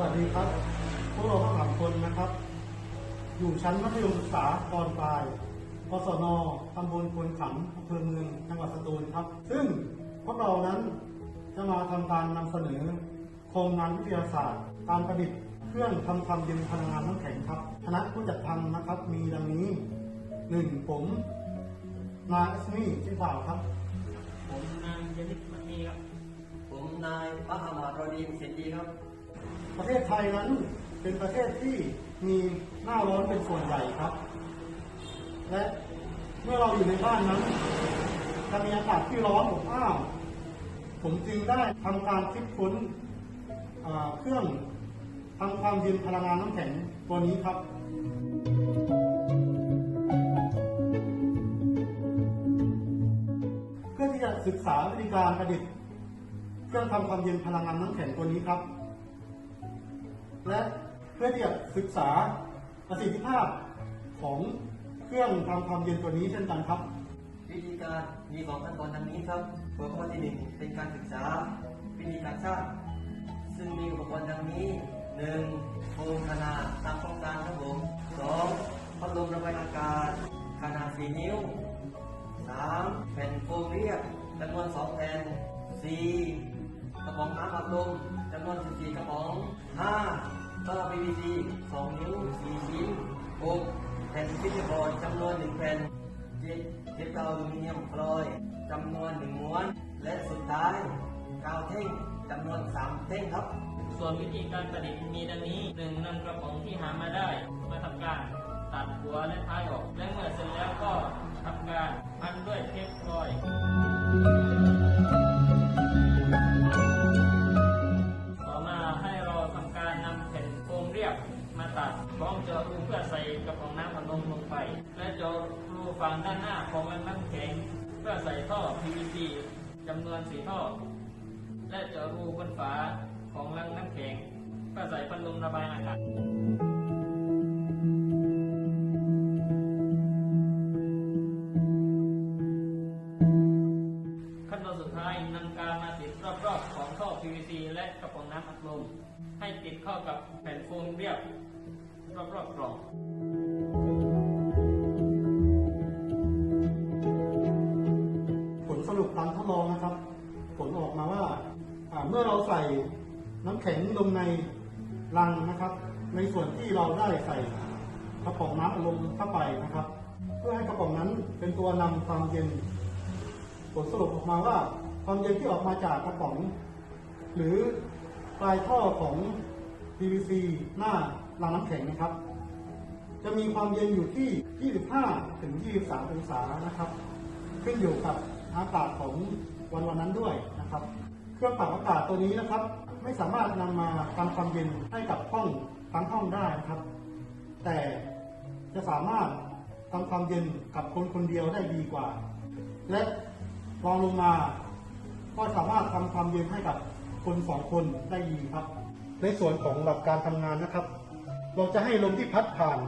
วัสดีครับ พวกเราทั้งสามคนนะครับ อยู่ชั้นมัธยมศึกษาตอนปลายกศนตำบลควนขันอำเภอเมือง จังหวัดสตูลครับ ซึ่งพวกเรานั้นจะมาทำการนำเสนอ โครงงานวิทยาศาสตร์ การประดิษฐ์เครื่องทำความเย็นพลังงานน้ำแข็งครับ คณะผู้จัดทำนะครับ มีดังนี้หนึ่งผมนายอัศมีชื่อบ่าวครับ ผมนางยนิตมันมีครับ ผมนายพระอามาตรดีมเสร็จดีครับ ประเทศไทยนั้นเป็นประเทศที่มีหน้าร้อนเป็นส่วนใหญ่ครับ และเมื่อเราอยู่ในบ้านนั้น จะมีอากาศที่ร้อนอบอ้าวผมจึงได้ทำการคิดค้นเครื่องทำความเย็นพลังงานน้ำแข็งตัวนี้ครับเพื่อที่จะศึกษาวิธีการประดิษฐ์เครื่องทำความเย็นพลังงานน้ำแข็งตัวนี้ครับ และเพื่อที่จะศึกษาประสิทธิภาพของเครื่องทำความเย็นตัวนี้เช่นกันครับ วิธีการมีสองขั้นตอนดังนี้ครับหัวข้อที่หนึ่งเป็นการศึกษาวิธีการสร้างซึ่งมีอุปกรณ์ดังนี้หนึ่งโฟมขนาดตามต้องการครับผมสองพัดลมระบายอากาศขนาดสี่นิ้วสามแผ่นโฟมเรียบจำนวนสองแผ่นสี่กระป๋องน้ำอัดลมจำนวนส14กระป๋อง ท่อ PVC สองนิ้วสี่ชิ้นหกแผ่นฟิชบอร์ดจำนวนหนึ่งแผ่นเจ็ดเทปกาวอลูมิเนียมฟลอยจำนวนหนึ่งม้วน และสุดท้ายกาวเท่งจำนวนสามเท่งครับ ส่วนวิธีการประดิษฐ์มีดังนี้หนึ่งนำกระป๋องที่หามาได้ มาทำการตัดหัวและท้ายออก และเมื่อเสร็จแล้วก็ทำการ ยบมาตัดพร้อมจอรูเพื่อใส่กระป๋องน้ำอัดลมลงไป และจอรูฝั่งด้านหน้าของมันน้ำแข็ง เพื่อใส่ท่อ PVC จำนวนสี่ท่อ และจอรูบนฝาของรังน้ำแข็งเพื่อใส่พัดลมระบายอากาศ กระป๋องน้ำอัดลมให้ติดเข้ากับแผ่นโฟมเรียบรอบๆกล่องผลสรุปการทดลองนะครับ ผลออกมาว่าอ่าเมื่อเราใส่น้ำแข็งลงในรังนะครับ ในส่วนที่เราได้ใส่กระป๋องน้ำอัดลมเข้าไปนะครับ เพื่อให้กระป๋องนั้นเป็นตัวนำความเย็น ผลสรุปออกมาว่าความเย็นที่ออกมาจากกระป๋อง หรือปลายท่อของ PVC หน้ารังน้ำแข็งนะครับ จะมีความเย็นอยู่ที่ 25 ถึง 23 องศานะครับ ขึ้นอยู่กับอากาศของวันวันนั้นด้วยนะครับ เครื่องปรับอากาศตัวนี้นะครับ ไม่สามารถนำมาทำความเย็นให้กับห้องทั้งห้องได้นะครับ แต่จะสามารถทำความเย็นกับคนคนเดียวได้ดีกว่า และรองลงมาก็สามารถทำความเย็นให้กับ คนสองคนได้ดีครับ ในส่วนของหลักการทำงานนะครับ เราจะให้ลมที่พัดผ่าน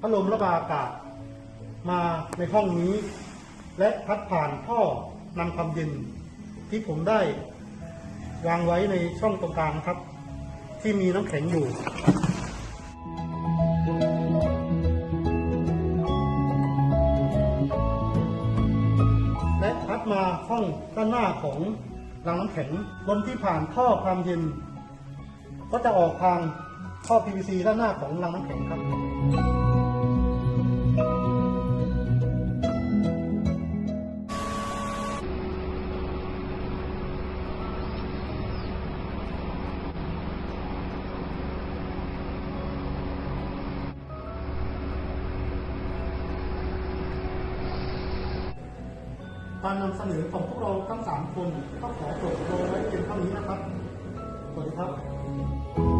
พัดลมระบายอากาศ มาในห้องนี้ และพัดผ่านท่อนำความเย็น ที่ผมได้วางไว้ในช่องตรงกลางครับ ที่มีน้ำแข็งอยู่และพัดมาห้องด้านหน้าของ รังน้ำแข็งลมที่ผ่านท่อความเย็น ก็จะออกทางท่อ PVC ด้านหน้าของรังน้ำแข็งครับ การนำเสนอของพวกเราทั้ง 3 คนก็ขอจบลงไว้เพียงเท่านี้นะครับ สวัสดีครับ